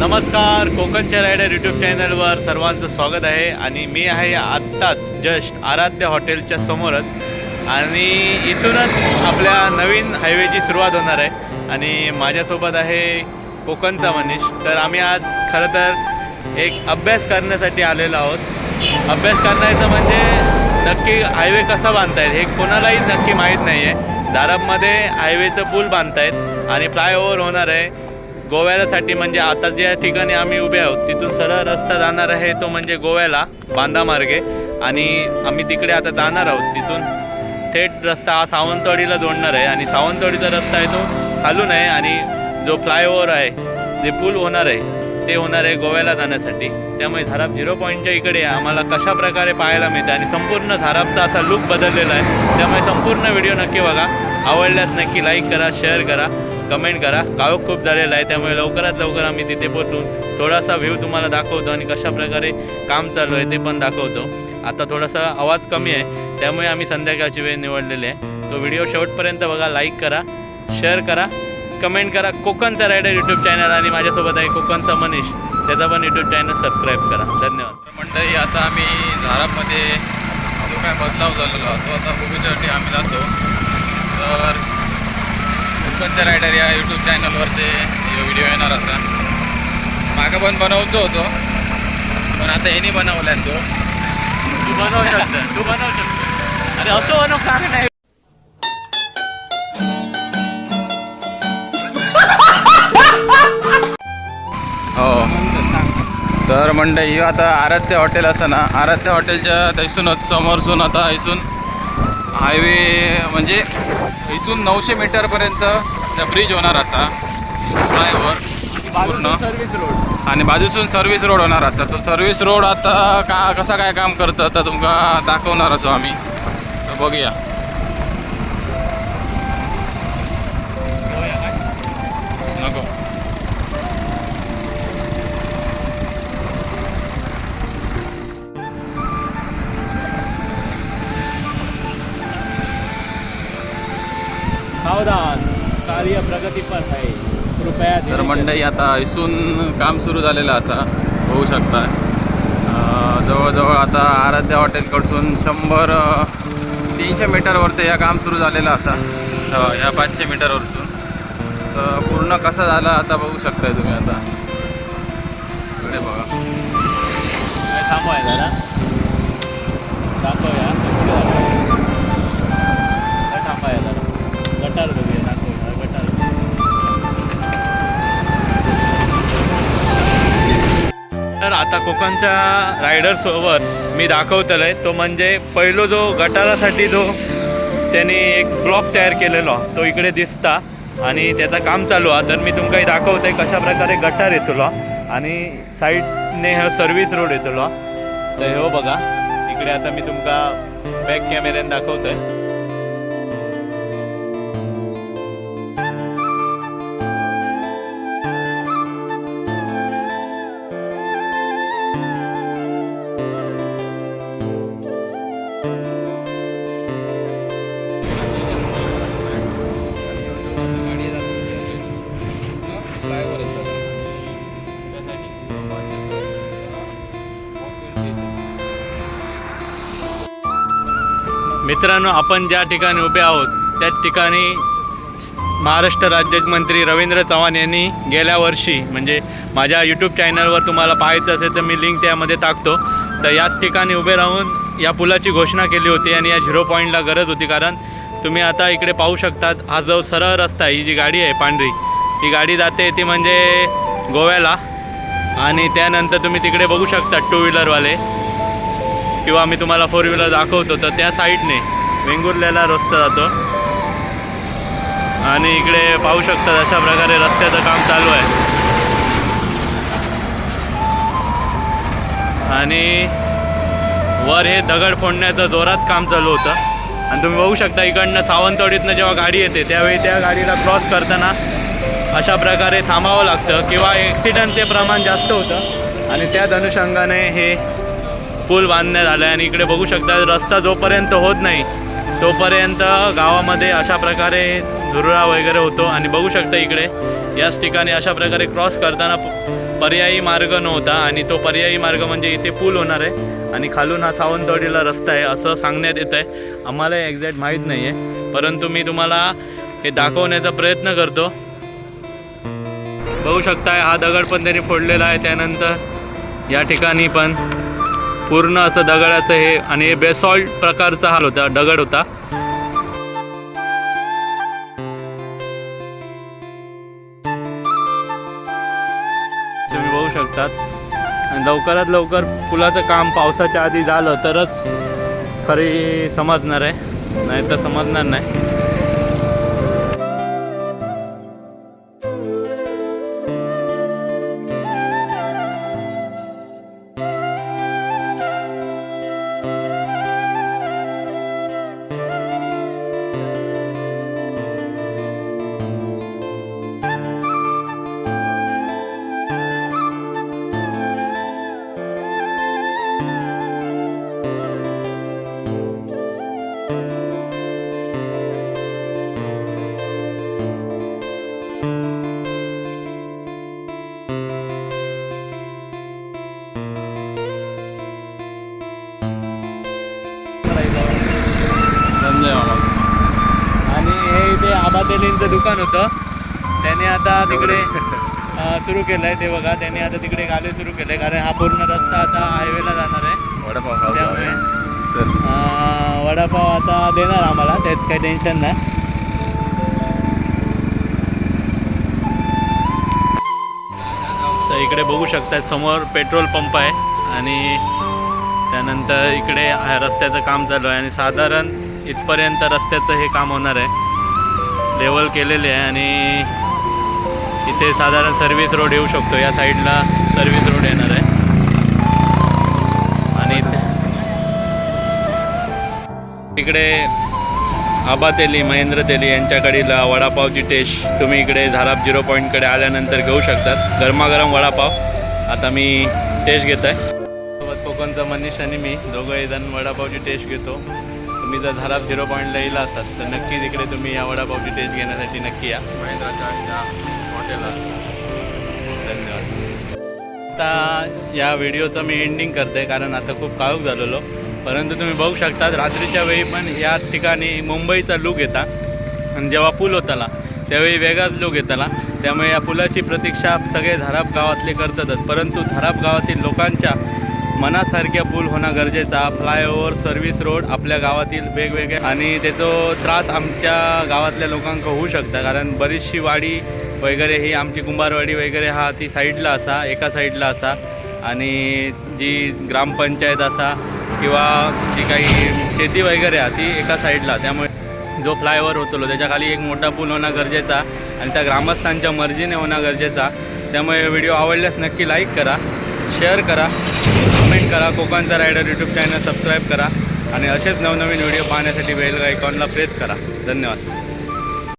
नमस्कार कोकणच्या rider YouTube चॅनलवर सर्वांचं स्वागत आहे. आणि मी आहे आत्ताच जस्ट आराध्य हॉटेलच्या समोरच. आणि इथूनच आपल्या नवीन हायवेची सुरुवात होणार आहे. आणि माझ्यासोबत आहे कोकणचा मनीष. तर आम्ही आज खरं तर एक अभ्यास करण्यासाठी आलेलो आहोत. अभ्यास करण्याचं म्हणजे नक्की हायवे कसा बांधतायत हे कोणालाही नक्की माहीत नाही आहे दारबमध्ये हायवेचं पूल बांधतायत. आणि फ्लायओव्हर होणार आहे. गोव्यासाठी म्हणजे आता ज्या ठिकाणी आम्ही उभे आहोत तिथून सरळ रस्ता जाणार आहे तो म्हणजे गोव्याला बांधा मार्गे. आणि आम्ही तिकडे आता जाणार आहोत तिथून थेट रस्ता हा सावंतवाडीला जोडणार आहे. आणि सावंतवाडीचा रस्ता आहे तो खालून आहे आणि जो फ्लायओव्हर आहे जे पूल होणार आहे ते होणार आहे गोव्याला जाण्यासाठी. त्यामुळे झाराप झिरो पॉईंटच्या इकडे आम्हाला कशा प्रकारे पाहायला मिळते आणि संपूर्ण झारापचा असा लुक बदललेला आहे. त्यामुळे संपूर्ण व्हिडिओ नक्की बघा. आवडल्यास नक्की लाईक करा शेअर करा. कमेंट करा. काळोख खूप झालेला आहे त्यामुळे लवकरात लवकर आम्ही तिथे पोचून थोडासा व्ह्यू तुम्हाला दाखवतो आणि कशा प्रकारे काम चालू आहे ते पण दाखवतो. आता थोडासा आवाज कमी आहे त्यामुळे आम्ही संध्याकाळची वेळ निवडलेली आहे. तो व्हिडिओ शेवटपर्यंत बघा लाईक करा शेअर करा कमेंट करा. कोकणचा रायडर यूट्यूब चॅनल आणि माझ्यासोबत आहे कोकणचा मनीष. त्याचा पण यूट्यूब चॅनल सबस्क्राईब करा. धन्यवाद. मंडळी आता आम्ही झारामध्ये जो काय बदलाव झालेला तो आता बघण्यासाठी आम्ही जातो. तर कोकणच्या रायडर या यूट्यूब चॅनलवर ते व्हिडिओ येणार असा. मागं पण बनवतो होतो पण आता यांनी बनवला तो. तू बनवू शकता तू बनवू शकता अरे असं बनव सांग नाही. हो. तर मंडळी ही आता आराध्य हॉटेल असं ना आराध्य हॉटेलच्या थैसूनच समोरसून आता इथून हायवे म्हणजे इथून नऊशे मीटरपर्यंत ब्रिज होणार असा फ्लायओव्हर पूर्ण. सर्व्हिस रोड आणि बाजूसून सर्व्हिस रोड होणार असा. तो सर्व्हिस रोड आता का कसा काय काम करतं तर तुमका दाखवणार असो आम्ही. तर बघूया. सावधान. कार्य प्रगतीपर आहे. कृपया तर मंडई आता इथून काम सुरू झालेलं असा होऊ शकता. जवळजवळ आता आराध्य हॉटेलकडसून शंभर तीनशे मीटरवरती या काम सुरू झालेलं असा. अं, या पाचशे मीटरवरसून. तर पूर्ण कसा झाला आता बघू शकताय तुम्ही आता. इकडे बघा. थांबवाय जरा. आता कोकणच्या रायडरसोबत मी दाखवतलं तो म्हणजे पहिलो जो गटारासाठी जो त्यांनी एक ब्लॉक तयार केलेलो. तो इकडे दिसता आणि त्याचं काम चालू आहे. तर मी तुमकाही दाखवतोय कशा प्रकारे गटार येतलो आणि साईडने हा सर्व्हिस रोड येतलो तर हो बघा इकडे आता मी तुमका बॅक कॅमेऱ्यान दाखवतोय. मित्रांनो आपण ज्या ठिकाणी उभे आहोत त्याच ठिकाणी महाराष्ट्र राज्यमंत्री रवींद्र चव्हाण यांनी गेल्या वर्षी म्हणजे माझ्या यूट्यूब चॅनलवर तुम्हाला पाहायचं असेल तर मी लिंक त्यामध्ये टाकतो. तर याच ठिकाणी उभे राहून या पुलाची घोषणा केली होती आणि या झिरो पॉईंटला गरज होती. कारण तुम्ही आता इकडे पाहू शकतात हा जो सरळ रस्ता आहे ही जी गाडी आहे पांढरी ती गाडी जाते ती म्हणजे गोव्याला. आणि त्यानंतर तुम्ही तिकडे बघू शकता टू व्हीलरवाले. किंवा मी तुम्हाला फोर व्हीलर दाखवतो तर त्या साईडने वेंगुर्ल्याला रस्ता जातो. आणि इकडे पाहू शकतात अशा प्रकारे रस्त्याचं काम चालू आहे. आणि वर हे दगड फोडण्याचं जोरात काम चालू होतं. आणि तुम्ही बघू शकता इकडनं सावंतवाडीतनं जेव्हा गाडी येते त्यावेळी त्या गाडीला क्रॉस करताना अशा प्रकारे थांबावं लागतं. किंवा ॲक्सिडंटचे प्रमाण जास्त होतं. आणि त्याच अनुषंगाने हे पूल बांधण्यात आलं आहे आणि इकडे बघू शकता रस्ता जोपर्यंत होत नाही तोपर्यंत गावामध्ये अशा प्रकारे धुरळा वगैरे होतो. आणि बघू शकता इकडे याच ठिकाणी अशा प्रकारे क्रॉस करताना पर्यायी मार्ग नव्हता आणि तो पर्यायी मार्ग म्हणजे इथे पूल होणार आहे. आणि खालून हा सावंतवाडीला रस्ता आहे असं सांगण्यात येत आहे आम्हाला एक्झॅक्ट माहीत नाही आहे परंतु मी तुम्हाला हे दाखवण्याचा प्रयत्न करतो. बघू शकताय हा दगड पण त्यांनी फोडलेला आहे त्यानंतर या ठिकाणी पण. पूर्ण असं दगडाचं हे आणि हे बेसॉल्ट प्रकारचा हाल होता दगड होता. तुम्ही बघू शकतात. आणि लवकरात लवकर पुलाचं काम पावसाच्या आधी झालं तरच खरी समजणार आहे. नाही तर समजणार नाही. आबादेलींचं दुकान होतं. त्याने आता तिकडे सुरू केलं आहे ते बघा. त्याने आता तिकडे गाडी सुरू केलं आहे कारण हा पूर्ण रस्ता आता हायवेला जाणार आहे. वडापाव त्यामुळे वडापाव आता देणार आम्हाला. त्यात काही टेन्शन नाही. तर इकडे बघू शकता समोर पेट्रोल पंप आहे. आणि त्यानंतर इकडे रस्त्याचं काम चालू आहे. आणि साधारण इथपर्यंत रस्त्याचं हे काम होणार आहे. लेवल केलेले आहे आणि इथे साधारण सर्व्हिस रोड येऊ शकतो. या साईडला सर्व्हिस रोड येणार आहे. आणि तिकडे इकडे आबा तेली महेंद्र तेली यांच्याकडील वडापावची टेस्ट तुम्ही इकडे झाराप झिरो पॉईंटकडे आल्यानंतर घेऊ शकतात. गरमागरम वडापाव. आता मी टेस्ट घेत आहे सोबत कोकणचा मनीष आणि मी दोघंही जण वडापावची टेस्ट घेतो. तुम्ही जर धाराप झिरो पॉईंटला लिहिला असाल तर नक्कीच इकडे तुम्ही या वडापावची टेस्ट घेण्यासाठी नक्की या. महेंद्राच्या हॉटेलला धन्यवाद. आता या व्हिडिओचं मी एंडिंग करते कारण आता खूप काळूक झालेलो. परंतु तुम्ही बघू शकता रात्रीच्या वेळी पण या ठिकाणी मुंबईचा लूक येता. आणि जेव्हा पूल होताला त्यावेळी वेगळाच लूक येताला. त्यामुळे या पुलाची प्रतीक्षा सगळे धाराप गावातले करतातच. परंतु धाराप गावातील लोकांच्या मनासारख्या पूल होणं गरजेचा. फ्लायओव्हर सर्व्हिस रोड आपल्या गावातील वेगवेगळे आणि त्याचो त्रास आमच्या गावातल्या लोकांक होऊ शकता. कारण बरीचशी वाडी वगैरे ही आमची कुंभारवाडी वगैरे हा ती साईडला असा एका साईडला असा. आणि जी ग्रामपंचायत असा किंवा जी काही शेती वगैरे हा ती एका साईडला. त्यामुळे जो फ्लायओव्हर होतो त्याच्याखाली एक मोठा पूल होणं गरजेचा आणि त्या ग्रामस्थांच्या मर्जीने होणं गरजेचा. त्यामुळे व्हिडिओ आवडल्यास नक्की लाईक करा शेअर करा. कमेंट करा कोकणचा रायडर यूट्यूब चॅनल सबस्क्राईब करा आणि असेच नवनवीन व्हिडिओ पाहण्यासाठी बेल आयकॉनला प्रेस करा. धन्यवाद.